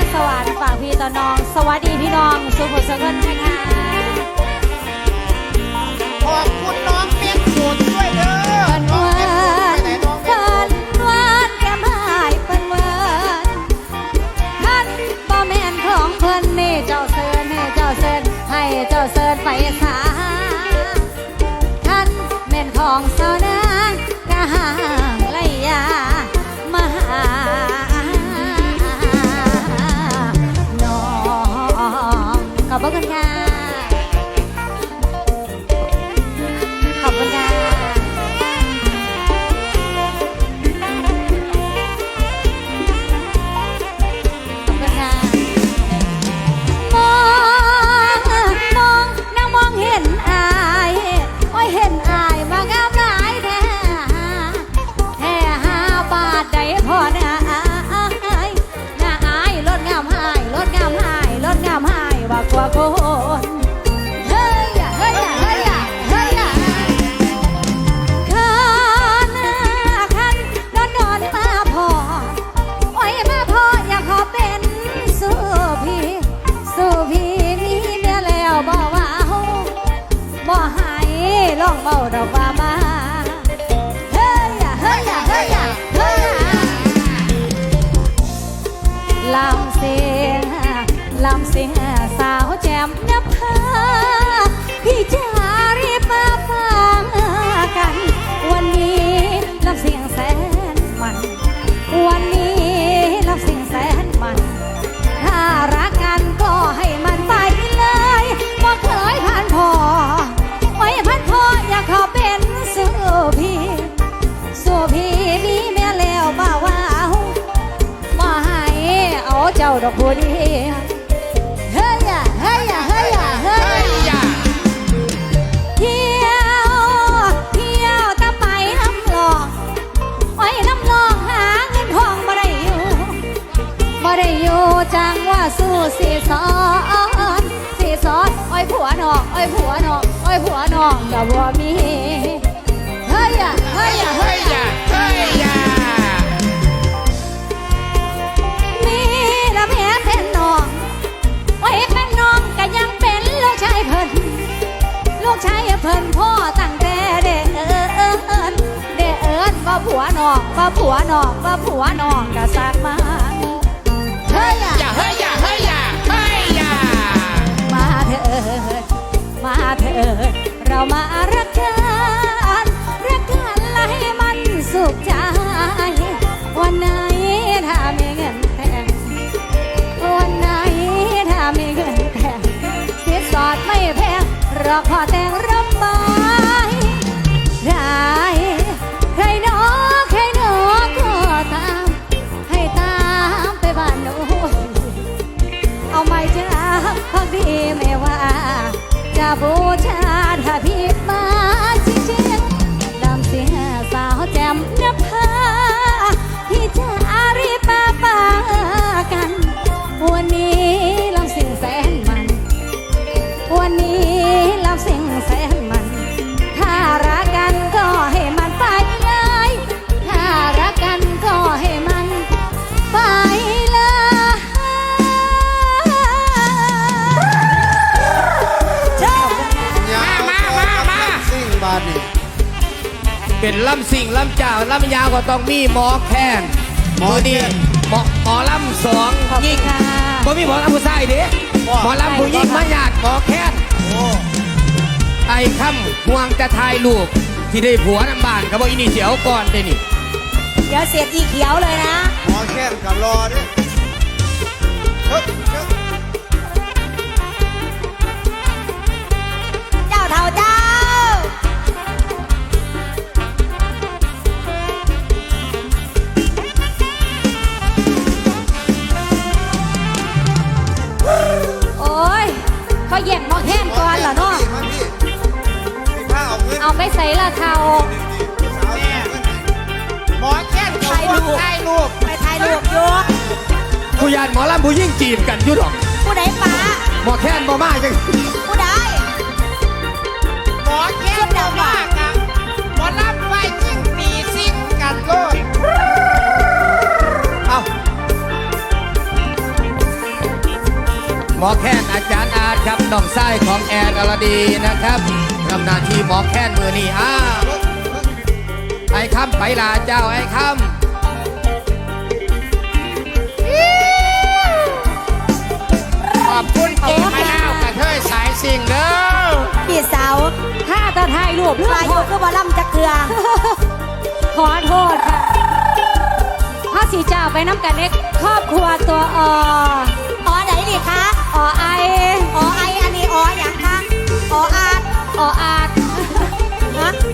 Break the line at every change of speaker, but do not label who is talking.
รสวรรค์ฝากพี่ตอน้อง สวัสดีพี่น้องสุขสุขเงินนะคะ
ขอบคุณน้องเมียนสูตรด้วยเด้อ
เปิ้น
น้องเมียนสูตรไปไหนน้องเมียน
เปิ้
สูต
น
ร
วนแก้มหายเปิ้นวานท่านบ่แม่ของเพิ่นนี่เจ้าเซินให้เจ้าเซินให้เจ้าเซินไปสา ลองเบาดอกว่ามาเฮ้ยอะเฮ้ยอะเฮ้ยอะเฮ้ยอะลำเสียงลำเสียงสาวแจ่มนภาพี่จะาเจ้าดอกบัวดีเฮ้ยอะเฮ้ยอะเฮ้ยอะเฮ้ย
เฮ้ย
อะ
อย่า
เที่ยวเที่ยวตะไปน้ำหลอกไอ้ยน้ำลองหาเงินทองบ่ได้อยู่บ่ได้อยู่จังว่าสู้สีสอนสีสอนไอ้ยผัวนอกไอ้ยผัวนอกไอ้ยผัวนอกก็บ่มีเฮ้ยอะเฮ้ยอะ ลูกชายเพิ่นพ่อตั้งแต่เด็กเอิญเด็กเอิญว่าผัวนอกว่าผัวนอกว่าผัวนอกก็สักมาเฮ้ย งรอขอแต่งรำไม้ได้ ใครหนอใครหนอก็ตาม ให้ตามไปบ้านโน้นเอาไม่จ้าพักดีไม่ว่าจะบู เป็นลำสิ่งลำเจ้า
ลำยาวก็ต้องมีหมอแค้น
หมอแค้น
หมอหมอลำสอง
ขอบคุ
ยิ่
ณ
ง
ค่ะ
บ่มีหมอลำผู้ชายเด้หมอลำผู้ยิ่งมาหยาดหมอแค้น
โอ้
ไอ้คำห่วงจะทายลูกที่ได้ผัวน้ำบ้านก็บอกอีนี่เสียวก่อนได้นี่
เดี๋ยวเสียอีเขียวเลยนะ
หมอแค้นกับรอด้วยเฮ้ยเฮ้ย
เจ้าเท่าเจ้า แย่งหมอแค้นก่อนเหรอเนาะ
มาพี่พี่ผ้าเอาเงิน
เอาไปใส่ละเขา
สาวเนี่ย
หมอแค้นกับพวกถ่ายรูป
ไปถ่ายรูปอยู่
ผู้ยานหมอลำผู้ยิ่งจีบกันอยุดอก
ผู้ใดป้า
หมอแค้นบ่มาจัง
ผู้ใด
หมอแค้นกับว่ากันหมอลำไว้ยิ่งตีซิ่งกันโลด
เอาหมอแค้นอาจารย์อาจ ครับน้องไส้ของแอนอรดีนะครับทำหน้าที่หมอแค้นมือนี่อ้าวไอ้คำไปลาเจ้าไอ้ค
ขอบคุณเจ๊มะนาวกระเทยสายสิ่งเด้อ
พี่สาว
ถ้าจะถ่ายรูปเรื่
วา
อง
ยุคือบ่ล่ำจักเทือ
ขอโทษค่ะีเจ้าไปน้ำกันเล็กครอบครัวตัวอ
อ๋อไหนดีคะ
อไอ
อ๋อไออันนี้อ๋ออย่างคะอ๋ออาด
ออา